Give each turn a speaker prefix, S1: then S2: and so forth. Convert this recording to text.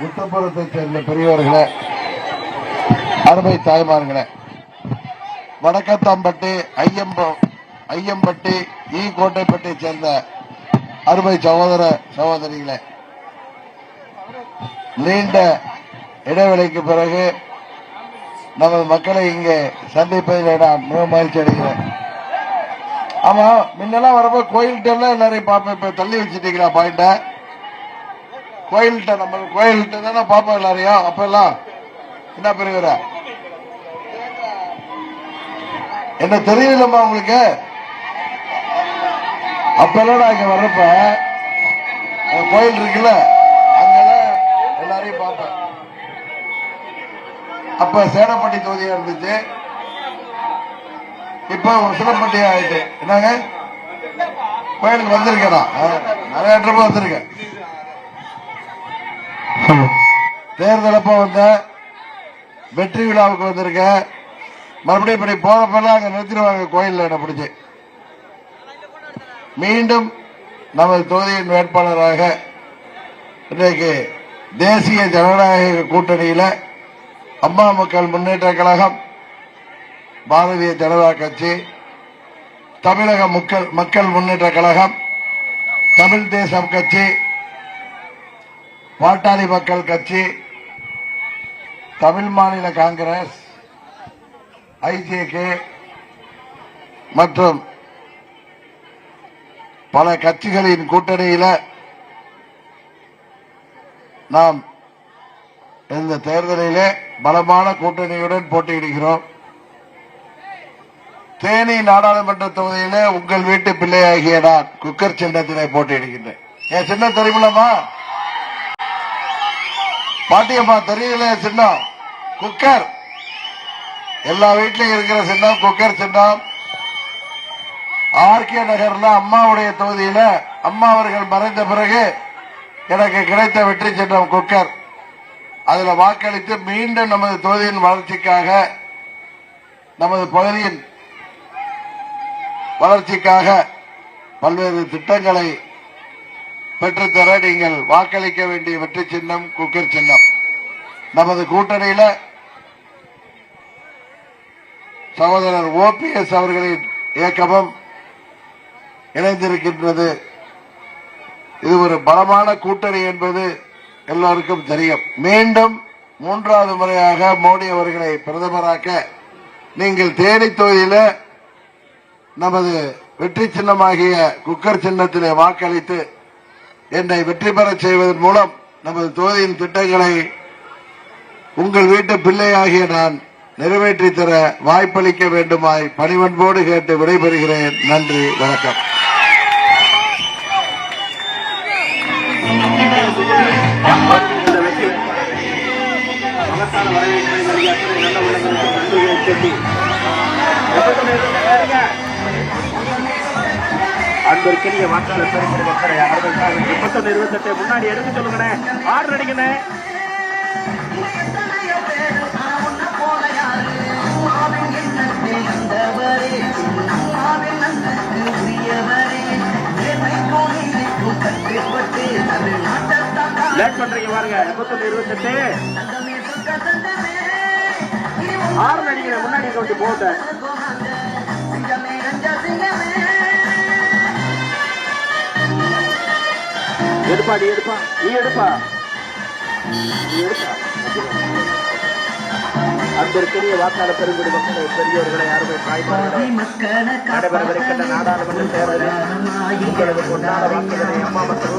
S1: முத்தப்புறத்தை சேர்ந்த பெரியவர்களே அருமை தாய்மார்களே வடக்கத்தாம்பட்டி ஐயம்பம் ஐயம்பட்டி ஈ கோட்டைப்பட்டியை சேர்ந்த அருமை சகோதர சகோதரிகளே நீண்ட இடைவெளிக்கு பிறகு நமது மக்களை இங்கே சந்திப்பதில் நான் மிக மகிழ்ச்சி அடைகிறேன். ஆமா முன்னெல்லாம் வரப்போ கோயில்கிட்ட எல்லாம் எல்லாரையும் பார்ப்பேன் இப்ப தள்ளி வச்சுட்டீங்களா பாயிண்ட? கோயில்கிட்ட நம்ம கோயில்கிட்ட தானே பார்ப்போம் எல்லாரையும்? அப்ப எல்லாம் என்ன பெரியவரா என்ன தெரியலம்மா உங்களுக்கு? அப்பெல்லாம் நான் இங்க வர்றப்ப? கோயில் இருக்குல்ல அங்கெல்லாம் எல்லாரையும் பார்ப்பேன். அப்ப சேடப்பட்டி தொகுதியா இருந்துச்சு. இப்ப உசிலப்பட்டி ஆயிட்டு. என்னங்க? கோயிலுக்கு வந்திருக்கேன்? நான். நிறைய இடத்துல வந்திருக்கேன். தேர்தல் அப்ப வந்த? வெற்றி விழாவுக்கு வந்திருக்கேன் மறுபடியும் இப்படி போறப்பெல்லாம் அங்க நிறுத்திடுவாங்க கோயில்ல என்ன பிடிச்சு. மீண்டும் நமது தொகுதியின் வேட்பாளராக இன்றைக்கு தேசிய ஜனநாயக கூட்டணியில அம்மா மக்கள் முன்னேற்ற கழகம் பாரதிய ஜனதா கட்சி தமிழக மக்கள் மக்கள் முன்னேற்ற கழகம் தமிழ் தேசம் கட்சி பாட்டாளி மக்கள் கட்சி தமிழ் மாநில காங்கிரஸ் ஐஜேகே மற்றும் பல கட்சிகளின் கூட்டணியில நாம் இந்த தேர்தலிலே பலமான கூட்டணியுடன் போட்டியிடுகிறோம். தேனி நாடாளுமன்ற தொகுதியிலே உங்கள் வீட்டு பிள்ளையாகிய நான் குக்கர் சின்னத்திலே போட்டியிடுகின்றேன். என் சின்ன தெரியுமில்லம்மா? பாட்டியம்மா தெரியல சின்னம். குக்கர். எல்லா வீட்லயும் இருக்கிற சின்னம் குக்கர் சின்னம். ஆர்கே நகர்ல அம்மாவுடைய தொகுதியில அம்மா அவர்கள் மறைந்த பிறகு எனக்கு கிடைத்த வெற்றி சின்னம் குக்கர். அதுல வாக்களித்து மீண்டும் நமது தொகுதியின் வளர்ச்சிக்காக நமது பகுதியின் வளர்ச்சிக்காக பல்வேறு திட்டங்களை பெற்றுத்தர நீங்கள் வாக்களிக்க வேண்டிய வெற்றி சின்னம் குக்கர் சின்னம். நமது கூட்டணியில சகோதரர் ஓபிஎஸ் அவர்களின் இயக்கமும் இணைந்திருக்கின்றது. இது ஒரு பலமான கூட்டணி என்பது எல்லோருக்கும் தெரியும். மீண்டும் மூன்றாவது முறையாக மோடி அவர்களை பிரதமராக்க நீங்கள் தேனி தொகுதியில நமது வெற்றி சின்னமாகிய குக்கர் சின்னத்திலே வாக்களித்து என்னை வெற்றி பெறச் செய்வதன் மூலம் நமது தொகுதியின் திட்டங்களை உங்கள் வீட்டு பிள்ளையாகிய நான் நிறைவேற்றி தர வாய்ப்பளிக்க வேண்டுமாய் பணிவன்போடு கேட்டு விடைபெறுகிறேன். நன்றி வணக்கம்.
S2: இந்த அன்பிற்கினிய வாக்காளர் பெருமக்கள் மக்களை அவர்களுக்காக முப்பத்தொன்னு இருபத்தெட்டு முன்னாடி எடுக்க சொல்லுங்கண்ணே ஆர்டர் அடிக்கண்ணே லேட் பண்றீங்க பாருங்க முப்பத்தொன்னு இருபத்தெட்டு. ஆறு அடிக்கிறேன் முன்னாடி கொஞ்சம் போட்டேன். எடுப்பா நீ எடுப்பா. நீ எடுப்பா. நீ எடுப்பா. அன்பிற்குரிய வாக்காளர் பெருங்குடி மக்களை பெரியோர்களை யாருமே தாய்மார்களை நடைபெறவிருக்கின்ற நாடாளுமன்ற தேர்தலில் உங்களது பொன்னான வாக்குகளை அம்மா மக்கள்